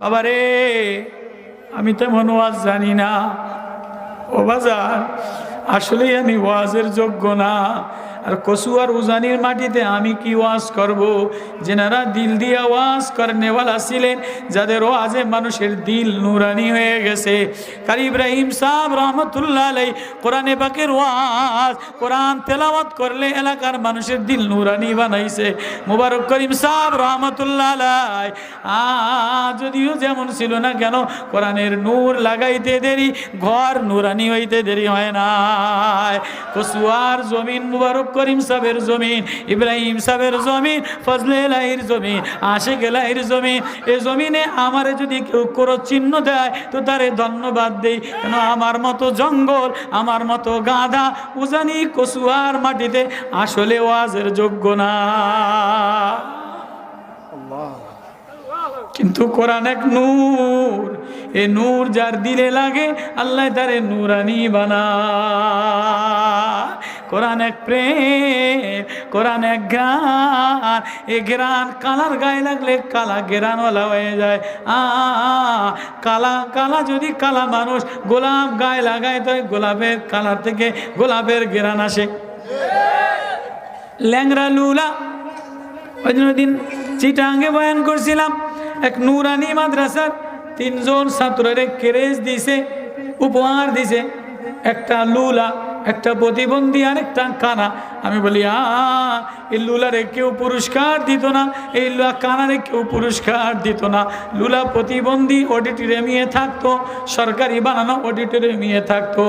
বাবারে আমি তেমন ওয়াজ জানি না। ও বাজার আসলেই আমি ওয়াজের যোগ্য না। আর কসুয়ার উজানির মাটিতে আমি কি ওয়াজ করব? যেনারা দিল দিয়া ওয়াজ করেনেওয়ালা ছিলেন, যাদের ওয়াজে মানুষের দিল নুরানি হয়ে গেছে। কারি ইব্রাহিম সাহ রহমতুল্লাহ আলাই কোরআনে পাকের ওয়াজ, কোরআন তেলাওয়াত করলে এলাকার মানুষের দিল নুরানি বানাইছে। মুবারক করিম সাহ রহমতুল্লাহ আলাই আ যদিও যেমন ছিল না কেন, কোরআনের নূর লাগাইতে দেরি, ঘর নুরানি হইতে দেরি হয় না কসুয়ার জমিন মুবারক করিম সাহেবের জমিন, ইব্রাহিম সাহেবের জমিন, ফজলে লাহির জমিন আশেখ লাহির জমিন, এ জমিনে আমারে যদি কেউ কোনো চিহ্ন দেয়, তো তারে ধন্যবাদ দেই। কেন আমার মতো জঙ্গল, আমার মতো গাধা, উজানি কসুয়ার মাটিতে আসলে ওয়াজের যোগ্য না। কিন্তু কোরআন এক নূর, এ নূর যার দিলে লাগে, আল্লাহ তারে নূরানি বানা। কোরআন এক প্রেম, কোরআন এক গ্রান এ গ্রান কালার গায়ে লাগলে কালা গ্রানওয়ালা হয়ে যায়। আ, কালা কালা যদি কালা মানুষ গোলাপ গায়ে লাগায়, তো গোলাপের কালার থেকে গোলাপের গ্রান আসে। ল্যাংরা লুলা, ওই জন্য দিন চিটাঙ্গে বয়ান করছিলাম। এক নুরানি মাদ্রাসার তিনজন ছাত্রের কেরেজ দিছে, উপহার দিছে একটা লুলা। একটা প্রতিবন্ধী আর একটা কানা। আমি বলি আ এই লুলারে কেউ পুরস্কার দিত না, এই লুলা কানারে কেউ পুরস্কার দিত না। লুলা প্রতিবন্ধী অডিটোরিয়ামিয়ে থাকতো, সরকারি বানানো অডিটোরিয়ামিয়ে থাকতো।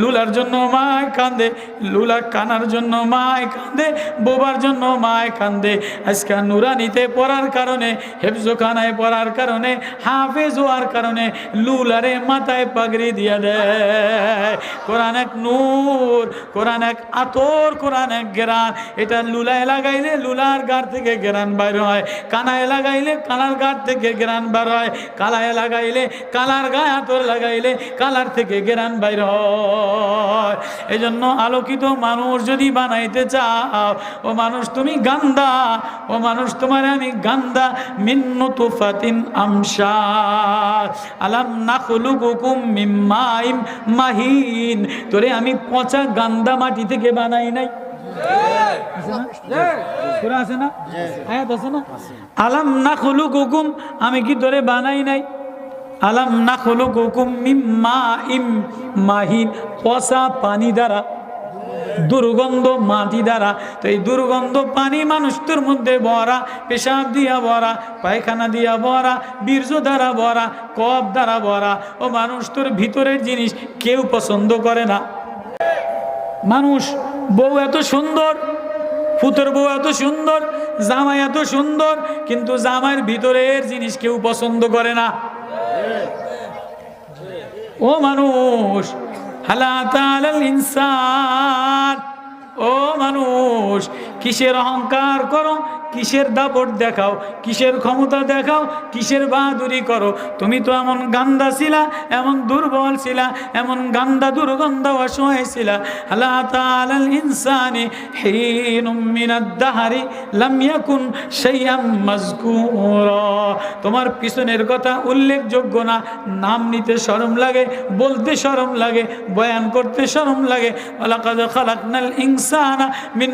লুলার জন্য মায় কান্দে, লুলা কানার জন্য মায় কান্দে, বোবার জন্য মায় কান্দে। আজকে নুরানিতে পড়ার কারণে, হেফজোখানায় পড়ার কারণে, হাফেজ হওয়ার কারণে লুলারে মাথায় পাগড়ি দিয়ে দেয়। কোরআন এক নূর, কোরআন এক আতর, কোরআন এক গেরান এটা লুলায় লাগাইলে লুলার গার থেকে গেরান বাইর হয়। কানায় লাগাইলে কানার গার থেকে গেরান বার হয়। কালায় লাগাইলে কালার গায়ে আতর লাগাইলে কালার থেকে গেরান বাইর হয়। এই জন্য আলোকিত মানুষ যদি বানাইতে চাও, ও মানুষ তুমি গান্দা, ও মানুষ তোমার আমি গান্দা, মিন্নু তুফাতিন আমসা আলাম না খুলুকুকুম মিম্মাইম মাহিন। তোরে আমি পচা গান্দা মাটি থেকে বানাই নাই। আছে না? আয়াত আছে না? আলাম না খুলুকুকুম আমি কি তোরে বানাই নাই? আলাম না খুলুকুকুম মিম্মা ইম মাহিন পচা পানি দ্বারা দুর্গন্ধ মাটি দ্বারা। তো এই দুর্গন্ধ পানি মানুষদের মধ্যে ভরা পেশাব দিয়া ভরা পায়খানা দিয়া ভরা বীর্য দ্বারা ভরা কপ দ্বারা ভরা। ও মানুষ তোর ভিতরের জিনিস কেউ পছন্দ করে না। মানুষ বউ এত সুন্দর, পুতর বউ এত সুন্দর, জামাই এত সুন্দর, কিন্তু জামাইয়ের ভিতরের জিনিস কেউ পছন্দ করে না। ও মানুষ হালাতাল ইনসান, ও মানুষ কিসের অহংকার করো? কিসের দাপট দেখাও? কিসের ক্ষমতা দেখাও? কিসের বাহাদুরি করো? তুমি তো এমন গান্দা ছিলা এমন দুর্বল ছিলা এমন গান্দা দুর্গন্ধ অসহায় ছিলা আল্লাহ তাআলাল ইনসানি হিনুম মিনাদ দাহারি লাম তোমার পিছনের কথা উল্লেখযোগ্য না। নাম নিতে শরম লাগে, বলতে শরম লাগে, বয়ান করতে শরম লাগে। ওয়ালাকাদ খালাকনাল ইনসানা মিন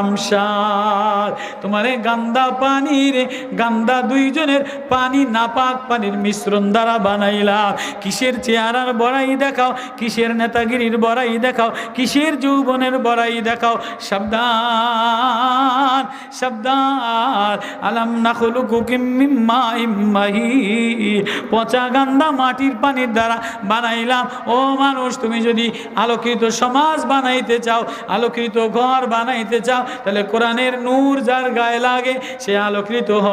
আমশাদ তোমারে গান্দা পানির, গান্দা দুইজনের পানি নাপাক পানির মিশ্রণ দ্বারা বানাইলাম কিসের চেহারার বড়াই দেখাও, কিসের নেতাগিরির বড়াই দেখাও, কিসের যৌবনের বড়াই দেখাও। সাবধান সাবধান। আলাম নাখলু কুকিম মিম্মা ইম্মাহি। পচা গান্দা মাটির পানির দ্বারা বানাইলাম। ও মানুষ, তুমি যদি আলোকিত সমাজ বানাইতে চাও, আলোকিত ঘর বানাইতে চাও তাহলে কোরআনের নূর যার গায়ে লাগে, সে আলোকিত হ।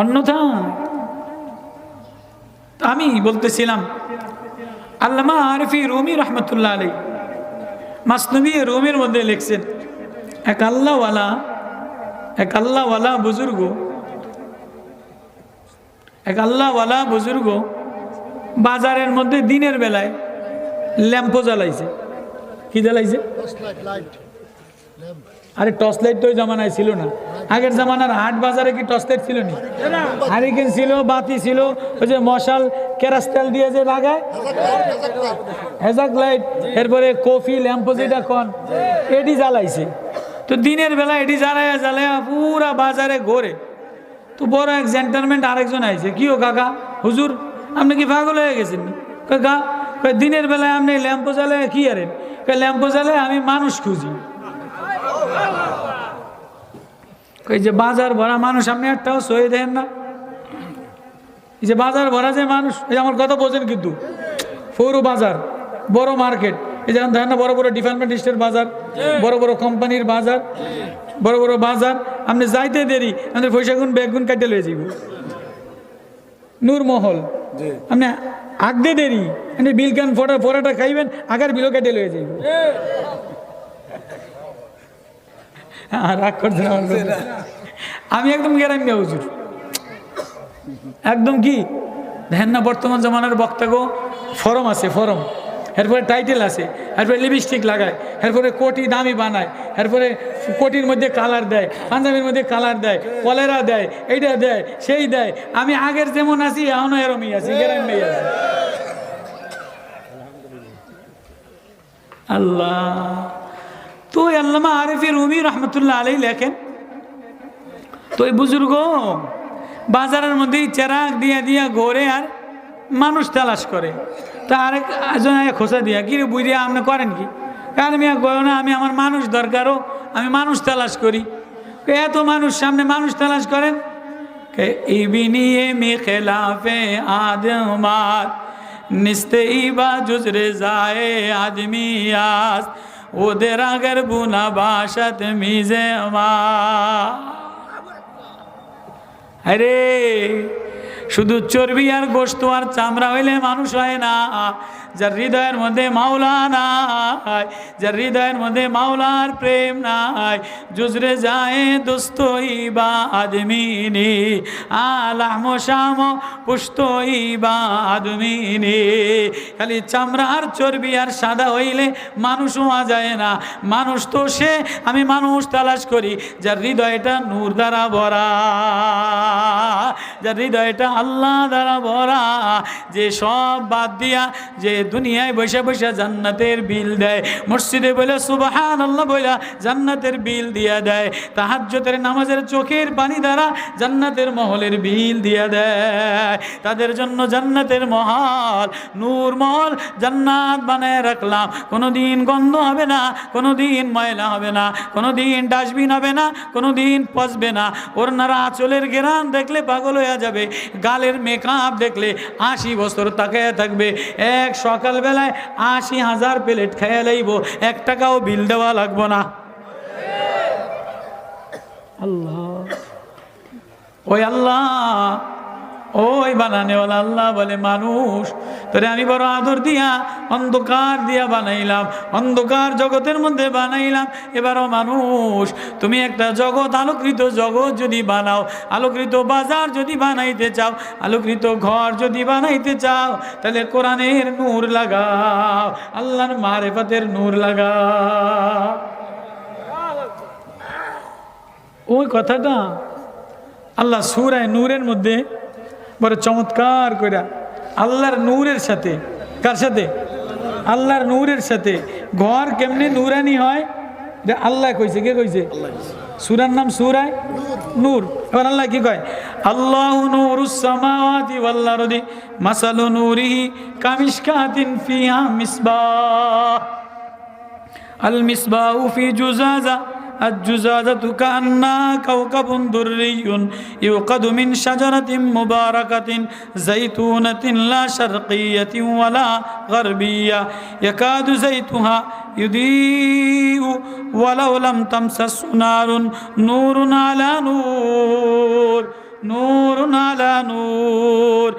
অন্যথা, আমি বলতেছিলাম, আল্লামা আরফি রুমি রহমতুল্লাহ আলী মাসনবী রুমের মধ্যে লিখছেন, এক আল্লাহওয়ালা এক আল্লাহওয়ালা বুজুর্গ, এক আল্লাহওয়ালা বুজুর্গ বাজারের মধ্যে দিনের বেলায় ল্যাম্পো জ্বালাইছে। কি জ্বালাইছে. আরে টর্চ লাইট তো ওই জামানায় ছিল না। আগের জামানার হাট বাজারে কি টর্চ লাইট ছিল নি? হারিকেন ছিল, বাতি ছিল, ওই যে মশাল কেরাস্তেল দিয়ে যে লাগায়। হেজাক লাইট, এরপরে কফি ল্যাম্পো যেটা কন এটি জ্বালাইছে। তো দিনের বেলা এটি জ্বালায়া জ্বালায়া পুরা বাজারে ঘোরে। তো বড় এক জেন্টারমেন্ট আরেকজন আইছে। কি ও কাকা? হুজুর, আপনি কি পাগল হয়ে গেছেন? কাকা দিনের বেলায় আপনি ল্যাম্পো জ্বালায় কি আরেন ল্যাম্পো জ্বালায় আমি মানুষ খুঁজি। যে বাজার ভরা মানুষ আপনি একটাও সয়ে দেন না। এই যে বাজার ভরা যে মানুষ এই আমার কথা বোঝেন কিন্তু। পৌর বাজার বড় মার্কেট এই যেমন ধরেন না বড় বড় ডিপার্টমেন্ট স্টোর বাজার বড় বড় কোম্পানির বাজার বড় বড় বাজার আপনি যাইতে দেরি আমাদের পয়সা গুণ ব্যাগ গুণ কাটে লয়ে যাব নূরমহল আপনি আগদে দেরি। মানে বিল কেন ফোটা ফোটাটা খাইবেন? আগার বিলো কেটে লয়ে যাই আর রাগ করছেন আমি একদম গ্যারান্টি হুজুর। একদম কি? দেখেন না বর্তমান জমানার বক্তাগো ফরম আছে, ফরম। এরপরে টাইটেল আছে, এরপরে লিপস্টিক লাগায়, এরপরে কোটি দামি বানায়, এরপরে কোটির মধ্যে কালার দেয়, পাঞ্জাবির মধ্যে কালার দেয়, কলেরা দেয়, এইটা দেয়, সেই দেয়। আমি আগের যেমন আছি, এখনও এরমই আছি, গ্যারান্টি আছি। আল্লাহ। তো আল্লামা আরিফি রুমি রহমতুল্লাহ আলাই লেখেন, তো বুজুর্গ বাজারের মধ্যে চেরাক দিয়া দিয়া ঘোরে আর মানুষ তালাশ করে। তা আরেক একজন আয়া খোসা দিয়া কি রে বুঝিয়া আপনি করেন কি? কারণ আমি গয় না আমি আমার মানুষ দরকারও আমি মানুষ তালাশ করি। কই, এত মানুষ সামনে মানুষ তালাশ করেন? কে ইবিনিয়ে মি খেলাফে আদমাত নিস্তে ইবা জুজরে যায় আদমি আস ওদের আগের বুনা বাসাত মিজে মা আরে শুধু চর্বি আর গোস্ত আর চামড়া হইলে মানুষ হয় না। যার হৃদয়ের মধ্যে মাওলা নাই, যার হৃদয়ের মধ্যে মাওলার প্রেম নাই জুজরে যায় দোস্ত ইবা আদমিনি আলাম শাম পুষ্ট ইবা আদমিনি খালি চামড়া আর চর্বি আর সাদা হইলে মানুষ হওয়া যায় না, মানুষ তো সে, আমি মানুষ তালাশ করি, যার হৃদয়টা নূর দ্বারা ভরা, যার হৃদয়টা আল্লাহ দ্বারা ভরা, যে সব বাদ দিয়া, যে দুনিয়ায় বসে বসে জান্নাতের বিল দেয়। মসজিদে বলে সুবাহান আল্লাহ বইলা জান্নাতের বিল দিয়া দেয়। তাহাজ্জতের নামাজের চোখের পানি দ্বারা জান্নাতের মহলের বিল দিয়া দেয়। তাদের জন্য জান্নাতের মহল, নূর মহল জান্নাত বানায় রাখলাম। কোনোদিন গন্ধ হবে না, কোনোদিন ময়লা হবে না, কোনোদিন ডাস্টবিন হবে না, কোনোদিন পচবে না। ওর নারা আঁচলের গেরান দেখলে পাগল হয়ে যাবে, গালের মেকআপ দেখলে আশি বছর তাকায় থাকবে। এক সকালবেলায় আশি হাজার প্লেট খেয়ে লাইব। এক টাকাও বিল দেওয়া লাগবো না। আল্লাহ। ওই আল্লাহ। ওই বানানেওয়ালা আল্লাহ বলে, মানুষ, তোরে আমি বড় আদর দিয়া, অন্ধকার দিয়া বানাইলাম, অন্ধকার জগতের মধ্যে বানাইলাম। এবারও মানুষ, তুমি একটা জগৎ, আলোকৃত জগৎ যদি বানাও, আলোকৃত বাজার যদি বানাইতে চাও, আলোকৃত ঘর যদি বানাইতে চাও, তাহলে কোরআনের নূর লাগাও, আল্লাহর মারে মারেফাতের নূর লাগাও। ওই কথাটা আল্লাহ সুরায় নূরের মধ্যে বড় চমৎকার কইরা। আল্লাহর নূরের সাথে কার সাথে? আল্লাহর নূরের সাথে। ঘর কেমনে নূরানি হয়? যে আল্লাহ কইছে কে কইছে? সুরার নাম সুরায় নূর। এবার আল্লাহ কি কয়? আল্লাহ নূরুস সামাওয়াতি ওয়াল আরদি মাসালু নূরিহি কামিশকাতিন ফিহা মিসবাহ। আল মিসবাহু ফি জুজাজা الجزازة كأنها كوكب دري يوقد من شجرة مباركة زيتونة لا شرقية ولا غربية يكاد زيتها يضيء ولو لم تمسس نار نور على نور نور على نور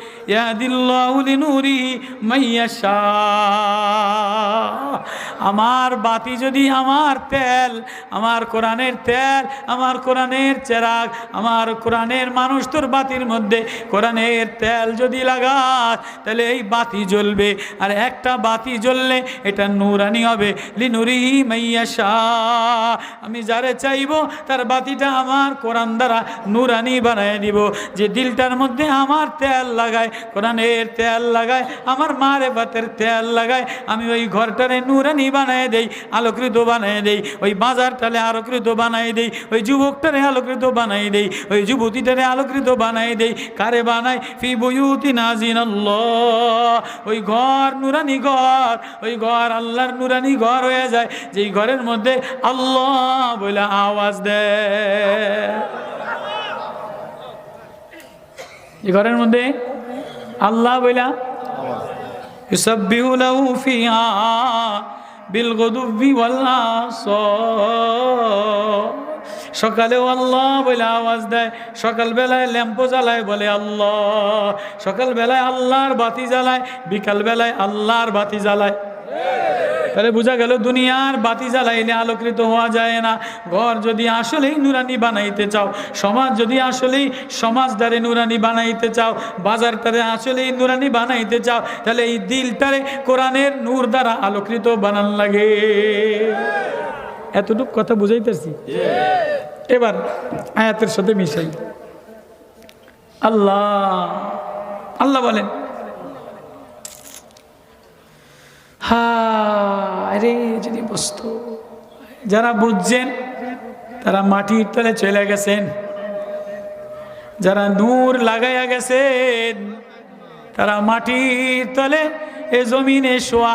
আমার বাতি যদি আমার তেল, আমার কোরআনের তেল, আমার কোরআনের চেরাগ, আমার কোরআনের মানুষ তোর বাতির মধ্যে কোরআনের তেল যদি লাগাস, তাহলে এই বাতি জ্বলবে। আর একটা বাতি জ্বললে এটা নুরানি হবে। লিনুরি মাইয়াশা আমি যারে চাইব, তার বাতিটা আমার কোরআন দ্বারা নুরানি বানায় দিব। যে দিলটার মধ্যে আমার তেল লাগায় কোরআনের তেল লাগায় আমার মারে বাতের তেল লাগায় আমি ওই ঘরটারে নুরানি বানায় দেই, আলোকৃত বানায় দেই, ওই বাজারটারে আলোকৃত বানাই দেই, ওই যুবকটারে আলোকৃত বানাই দেই, ওই যুবতীটারে আলোকৃত বানাই দেই, কারে বানাই ফি বইউতি নাজিন ওই ঘর নুরানি ঘর, ওই ঘর আল্লাহর নুরানি ঘর হয়ে যায়, যেই ঘরের মধ্যে আল্লাহ বলে আওয়াজ দেয়। এই ঘরের মধ্যে আল্লাহ বিল ওয়াল আসার সকালেও আল্লাহ বলে আওয়াজ দেয়, সকালবেলায় ল্যাম্পো জ্বালায় বলে আল্লাহ, সকালবেলায় আল্লাহর বাতি জ্বালায়, বিকালবেলায় আল্লাহর বাতি জ্বালায়। তাহলে বোঝা গেল দুনিয়ার বাতি জ্বালাইলে আলোকৃত হওয়া যায় না। ঘর যদি আসলেই নুরানি বানাইতে চাও, সমাজ যদি আসলেই সমাজটারে নুরানি বানাইতে চাও, বাজারটারে আসলেই নুরানি বানাইতে চাও, তাহলে এই দিলটারে কোরআনের নূর দ্বারা আলোকৃত বানান লাগে। এতটুকু কথা বুঝাইতেছি? এবার আয়াতের সাথে মিশাই। আল্লাহ আল্লাহ বলেন হা যদি বস্তু। যারা বুঝছেন, তারা মাটির তলে চলে গেছেন। যারা নূর লাগাইয়া গেছেন, তারা মাটির তলে এ জমিনে শোয়া,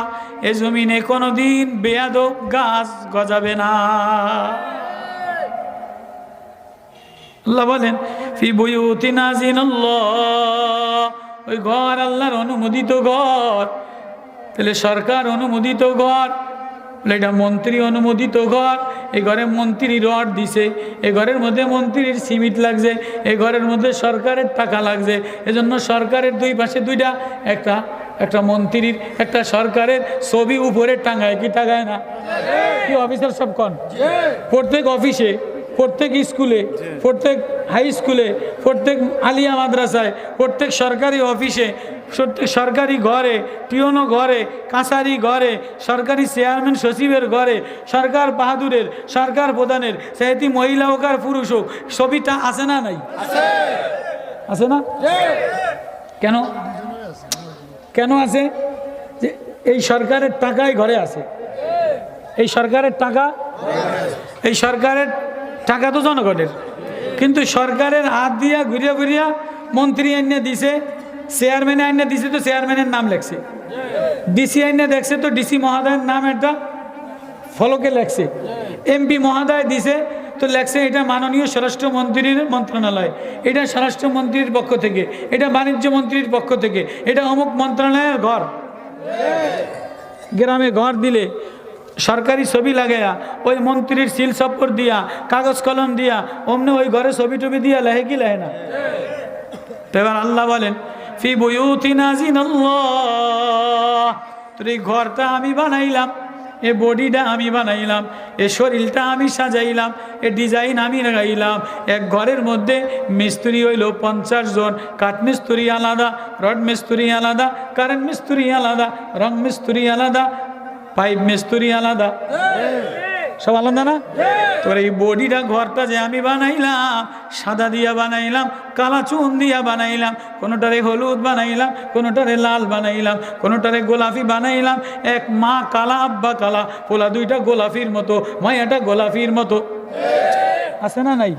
এ জমিনে কোনোদিন বেয়াদব গাছ গজাবে না। আল্লাহ বলেন, ফি বুয়ুতি নাজিন ওই ঘর আল্লাহর অনুমোদিত ঘর। তাহলে সরকার অনুমোদিত ঘর এটা মন্ত্রী অনুমোদিত ঘর এ ঘরে মন্ত্রী রড দিছে এ ঘরের মধ্যে মন্ত্রীর সিমিট লাগছে এ ঘরের মধ্যে সরকারের টাকা লাগছে এজন্য সরকারের দুই পাশে দুইটা একটা একটা মন্ত্রীর একটা সরকারের ছবি উপরে টাঙায় কি টাঙায় না? কি অফিসার সব কন? প্রত্যেক অফিসে প্রত্যেক স্কুলে প্রত্যেক হাই স্কুলে প্রত্যেক আলিয়া মাদ্রাসায় প্রত্যেক সরকারি অফিসে প্রত্যেক সরকারি ঘরে টিওনো ঘরে কাঁসারি ঘরে সরকারি চেয়ারম্যান সচিবের ঘরে সরকার বাহাদুরের সরকার প্রধানের সেহেতি মহিলা হোক আর পুরুষ হোক ছবিটা আছে না নাই? আছে। না? কেন? কেন আছে? যে এই সরকারের টাকাই ঘরে আছে। এই সরকারের টাকা? এই সরকারের টাকা তো জনগণের। কিন্তু সরকারের হাত দিয়া ঘুরিয়া ঘুরিয়া মন্ত্রী আইনে দিছে চেয়ারম্যানে আইনে দিছে তো চেয়ারম্যানের নাম লেখছে। ডিসি আইনে দেখছে তো ডিসি মহোদয়ের নাম একটা ফলকে লেখছে। এমপি মহোদয় দিছে তো লেখছে এটা মাননীয় স্বরাষ্ট্রমন্ত্রীর মন্ত্রণালয়। এটা স্বরাষ্ট্রমন্ত্রীর পক্ষ থেকে, এটা বাণিজ্য মন্ত্রীর পক্ষ থেকে, এটা অমুক মন্ত্রণালয়ের ঘর। গ্রামে ঘর দিলে সরকারি ছবি লাগাইয়া, ওই মন্ত্রীর সিল সপ্পর দিয়া, কাগজ কলম দিয়া, অমনি ওই ঘরে ছবি টবি দিয়া লেহে কি লেহে না? এবার আল্লাহ বলেন, ফি তোর এই ঘরটা আমি বানাইলাম, এ বডিটা আমি বানাইলাম, এ শরীরটা আমি সাজাইলাম, এ ডিজাইন আমি লাগাইলাম, এক ঘরের মধ্যে মিস্ত্রি হইল পঞ্চাশ জন, কাঠ মিস্ত্রি আলাদা, রড মিস্ত্রি আলাদা, কারেন্ট মিস্ত্রি আলাদা, রং মিস্ত্রি আলাদা পাইপ মিস্ত্রি আলাদা। সব আলাদা না? তোর এই বডিটা ঘরটা যে আমি বানাইলাম, সাদা দিয়া বানাইলাম, কালা চুন দিয়া বানাইলাম, কোনোটারে হলুদ বানাইলাম, কোনোটারে লাল বানাইলাম, কোনোটারে গোলাপি বানাইলাম, এক মা কালা, আব্বা কালা, পোলা দুইটা গোলাপির মতো, মায়াটা গোলাপির মতো। আছে না নাই?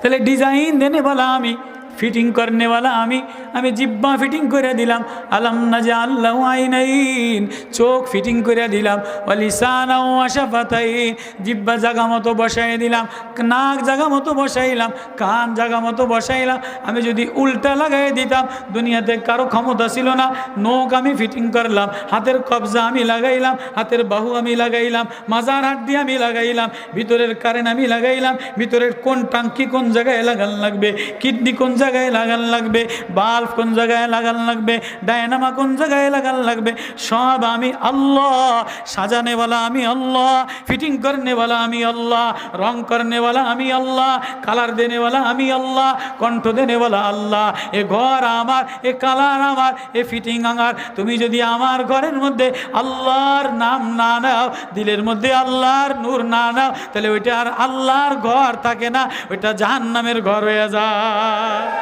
তাহলে ডিজাইন দেনে বলা আমি ফিটিং করনেওয়ালা আমি আমি জিব্বা ফিটিং করে দিলাম। আলাম না যে আল্লাহ আইনাইন, চোখ ফিটিং করে দিলাম। অলিসানাও আশাফাতাইন, জিব্বা জাগা মতো বসাই দিলাম। নাক জাগা মতো বসাইলাম কান জাগা মতো বসাইলাম আমি যদি উল্টা লাগাই দিতাম, দুনিয়াতে কারও ক্ষমতা ছিল না। নোক আমি ফিটিং করলাম। হাতের কবজা আমি লাগাইলাম। হাতের বাহু আমি লাগাইলাম। মাজার হাত দিয়ে আমি লাগাইলাম। ভিতরের কারেন্ট আমি লাগাইলাম। ভিতরের কোন টাঙ্কি কোন জায়গায় লাগান লাগবে? কিডনি কোন জায়গায় লাগান লাগবে? বাল্ব কোন জায়গায় লাগান লাগবে? ডায়নামা কোন জায়গায় লাগান লাগবে? সব আমি আল্লাহ। সাজানেওয়ালা আমি আল্লাহ। ফিটিং করনেওয়ালা আমি আল্লাহ। রং করনেওয়ালা আমি আল্লাহ। কালার দেনেওয়ালা আমি আল্লাহ। কণ্ঠ দেনেওয়ালা আল্লাহ। এ ঘর আমার, এ কালার আমার, এ ফিটিং আমার। তুমি যদি আমার ঘরের মধ্যে আল্লাহর নাম না নাও, দিলের মধ্যে আল্লাহর নূর না নাও, তাহলে ওইটা আর আল্লাহর ঘর থাকে না। ওইটা জাহান্নামের ঘর হয়ে যায়।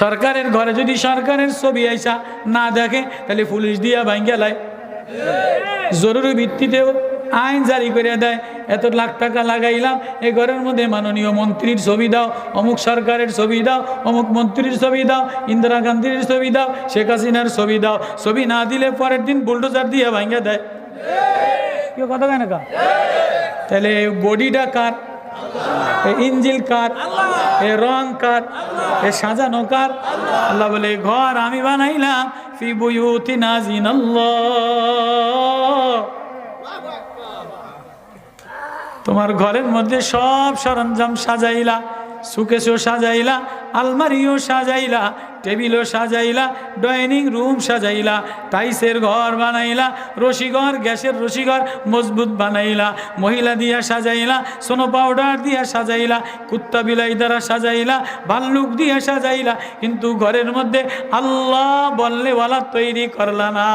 সরকারের ঘরে যদি সরকারের ছবি আইসা না দেখে, তাহলে পুলিশ দিয়া ভাঙ্গেলায় জরুরি ভিত্তিতেও আইন জারি করে দেয়। এত লাখ টাকা লাগাইলাম এই ঘরের মধ্যে মাননীয় মন্ত্রীর ছবি দাও, অমুক সরকারের ছবি দাও, অমুক মন্ত্রীর ছবি দাও, ইন্দিরা গান্ধীর ছবি দাও, শেখ হাসিনার ছবি দাও। ছবি না দিলে পরের দিন বুলডোজার দিয়ে ভাঙ্গে দেয়। কেউ কথা কেন কা? তাহলে বডিটা কার? ইঞ্জিল কার? এ রং কার? এ সাজানো কার? আল্লাহ বলে ঘর আমি বানাইলাম, ফি বুয়ুতি নাজিন তোমার ঘরের মধ্যে সব সরঞ্জাম সাজাইলা, সুকেশও সাজাইলা, আলমারিও সাজাইলা টেবিলও সাজাইলা, ডাইনিং রুম সাজাইলা, টাইসের ঘর বানাইলা, রশিঘর, গ্যাসের রশিঘর মজবুত বানাইলা, মহিলা দিয়া সাজাইলা, সোনো পাউডার দিয়া সাজাইলা, কুত্তা বিলাই দ্বারা সাজাইলা, ভাল্লুক দিয়া সাজাইলা, কিন্তু ঘরের মধ্যে আল্লাহ বললেওয়ালা তৈরি করলা না।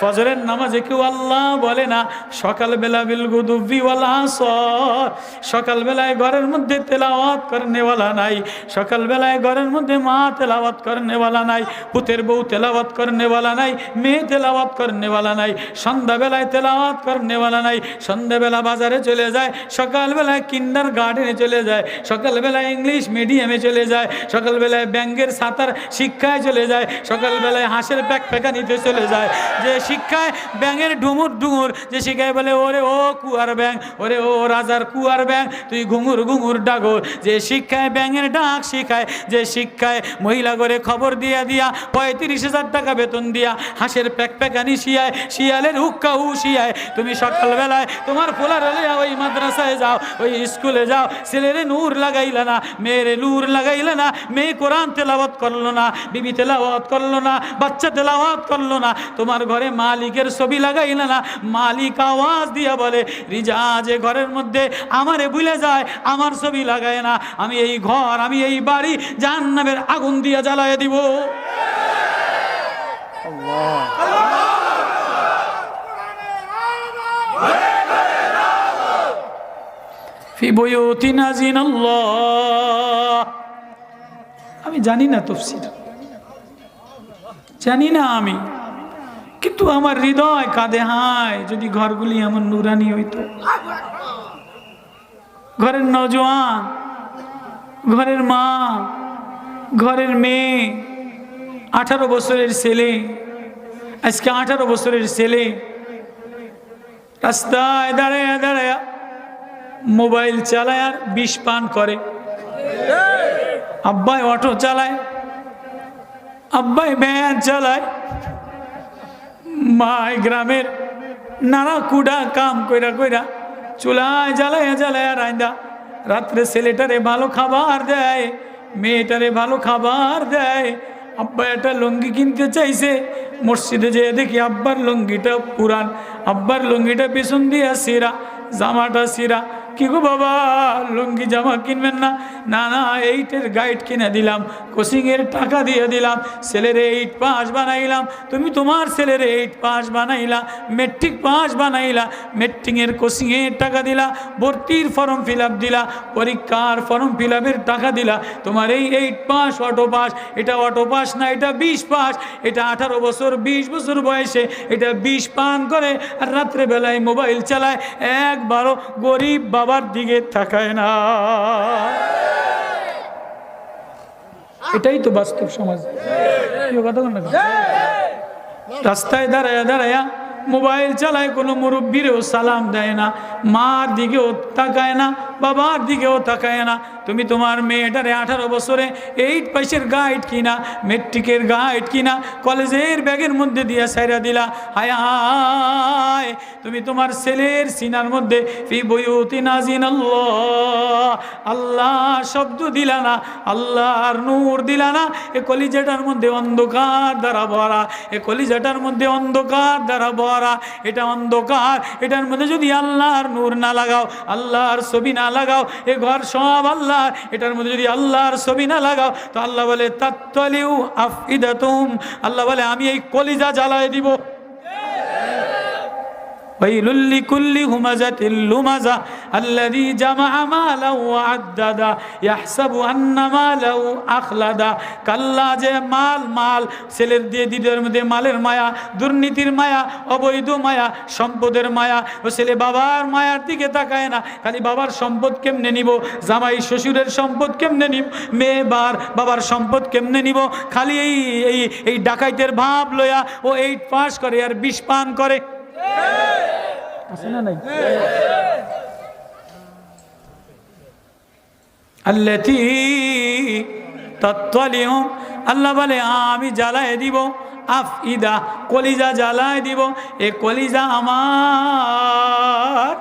ফজরের নামাজে কেউ আল্লাহ বলে না, সকালবেলা বিল গুদুবিওয়ালা সর সকালবেলায় ঘরের মধ্যে তেলাওয়াত করনেওয়ালা নাই, সকালবেলায় ঘরের মধ্যে মা তেলাওয়াত করনেওয়ালা নাই, পুতের বউ তেলাওয়াত করনেওয়ালা নাই, মেয়ে তেলাওয়াত করনেওয়ালা নাই, সন্ধ্যাবেলায় তেলাওয়াত করনেওয়ালা নাই, সন্ধ্যাবেলা বাজারে চলে যায়, সকালবেলায় কিন্ডার গার্ডেনে চলে যায়, সকালবেলায় ইংলিশ মিডিয়ামে চলে যায়, সকালবেলায় ব্যাঙ্গের সাঁতার শিক্ষায় চলে যায়, সকালবেলায় হাঁসের প্যাক প্যাকা নিতে চলে যায়। যে শিক্ষায় ব্যাঙের ডুমুর ডুমুর, যে শিখায় বলে, ওরে ও কুয়ার ব্যাং ওরে ও রাজার কুয়ার ব্যাং তুই ঘুঙুর ঘুঙুর ডাগর। যে শিক্ষায় ব্যাঙের ডাক শিখায়, যে শিক্ষায় মহিলা করে খবর দিয়া দিয়া পঁয়ত্রিশ হাজার টাকা বেতন দিয়া হাঁসের প্যাক প্যাকানি শিয়ায়, শিয়ালের হুক্কা হু শিয়ায়। তুমি সকালবেলায় তোমার পোলার লইয়া ওই মাদ্রাসায় যাও, ওই স্কুলে যাও। ছেলেরে নূর লাগাইলা না, মেয়েরে নূর লাগাইলা না, মেয়ে কোরআন তেলাওয়াত করল না, বিবি তেলাওয়াত করল না, বাচ্চা তেলাওয়াত করল না, তোমার ঘরে মালিকের ছবি লাগাইলা না, মালিক আওয়াজ দিয়া বলে, রিজা, যে ঘরের মধ্যে আমারে ভুলে যায়, আমার ছবি লাগায় না। আমি এই ঘর, আমি এই বাড়ি জাহান্নামের আগুন দিয়া জ্বালায় দিব। আমি জানি না তফসির। জানি না আমি। কিন্তু আমার হৃদয় কাঁদে, হায়, যদি ঘরগুলি এমন নুরানি হইতো। ঘরের নজওয়ান, ঘরের মা ঘরের মেয়ে, আঠারো বছরের ছেলে, আজকে আঠারো বছরের ছেলে। রাস্তায় দাঁড়ায় দাঁড়ায় মোবাইল চালায় আর বিষ পান করে। আব্বাই অটো চালায়, আব্বাই ভ্যান চালায়। মায় গ্রামের নানা কুডা কাম কইরা কইরা চুলায় জ্বালায় জ্বালায় রাইন্দা। রাত্রে ছেলেটারে ভালো খাবার দেয়। মেয়েটারে ভালো খাবার দেয়। আব্বা একটা লুঙ্গি কিনতে চাইছে। মসজিদে যেয়ে দেখি আব্বার লুঙ্গিটা পুরান। আব্বার লুঙ্গিটা পেছন দিয়া সিরা জামাটা সিরা কি গো বাবা? লুঙ্গি, জামা কিনবেন না? না না, এইটের গাইড কিনে দিলাম। কোচিংয়ের টাকা দিয়ে দিলাম। ছেলের এইট পাস বানাইলাম। তুমি তোমার ছেলের এইট পাস বানাইলা মেট্রিক পাস বানাইলা মেট্রিকের কোচিংয়ের টাকা দিলা, ভর্তির ফর্ম ফিল দিলা, পরীক্ষার ফর্ম ফিল টাকা দিলা। তোমার এই এইট পাস অটো পাস এটা অটো পাস না, এটা বিশ পাস এটা আঠারো বছর, বিশ বছর বয়সে এটা বিষ পান করে, আর রাত্রেবেলায় মোবাইল চালায়। একবারও গরিব বাবার দিকে তাকায় না। এটাই তো বাস্তব সমাজ? রাস্তায় দাঁড়ায় দাঁড়ায়া মোবাইল চালায় কোনো মুরব্বীরেও সালাম দেয় না। মার দিকেও তাকায় না, বাবার দিকেও তাকায় না। তুমি তোমার মেয়েটারে আঠারো বছরে এইট পাইসের গাইড কিনা, মেট্রিকের গাইড কিনা, কলেজের ব্যাগের মধ্যে দিয়া সাইরা দিলা। হায়। তুমি তোমার ছেলের সিনার মধ্যে আল্লাহ। শব্দ দিলা না, আল্লাহর নূর দিলা না। এ কলিজাটার মধ্যে অন্ধকার দ্বারা ভরা, এ কলিজাটার মধ্যে অন্ধকার দ্বারা ভরা। এটা অন্ধকার, এটার মধ্যে যদি আল্লাহর নূর না লাগাও, আল্লাহর ছবি না লাগাও, এ ঘর সব আল্লাহ। এটার মধ্যে যদি আল্লাহর ছবি না লাগাও, তো আল্লাহ বলে, তাত্তালিউ আফিদাতুম আল্লাহ বলে, আমি এই কলিজা জ্বালায় দিব। ويل لكل همزة لمزة الذي جمع مالا وعددا يحسب أن ماله أخلدا কাল্লা যে মাল মাল ছেলের দিয়ে দিদের মধ্যে মালের মায়া দুর্নীতির মায়া অবৈধ মায়া সম্পদের মায়া ও ছেলে বাবার মায়ার দিকে তাকায় না খালি বাবার সম্পদ কেমনে নিব জামাই শ্বশুরের সম্পদ কেমনে নিব মেয়ে বার বাবার সম্পদ কেমনে নিব খালি এই এই এই ডাকাইতের ভাব লয়া ও এইট পাস করে আর বিষ পান করে আছে না নাই? আল্লাতি তত্ত্বালিহম আল্লাহ বলে, আমি জ্বালায় দিব আফ ইদা কলিজা জ্বালায় দিব, এ কলিজা আমার।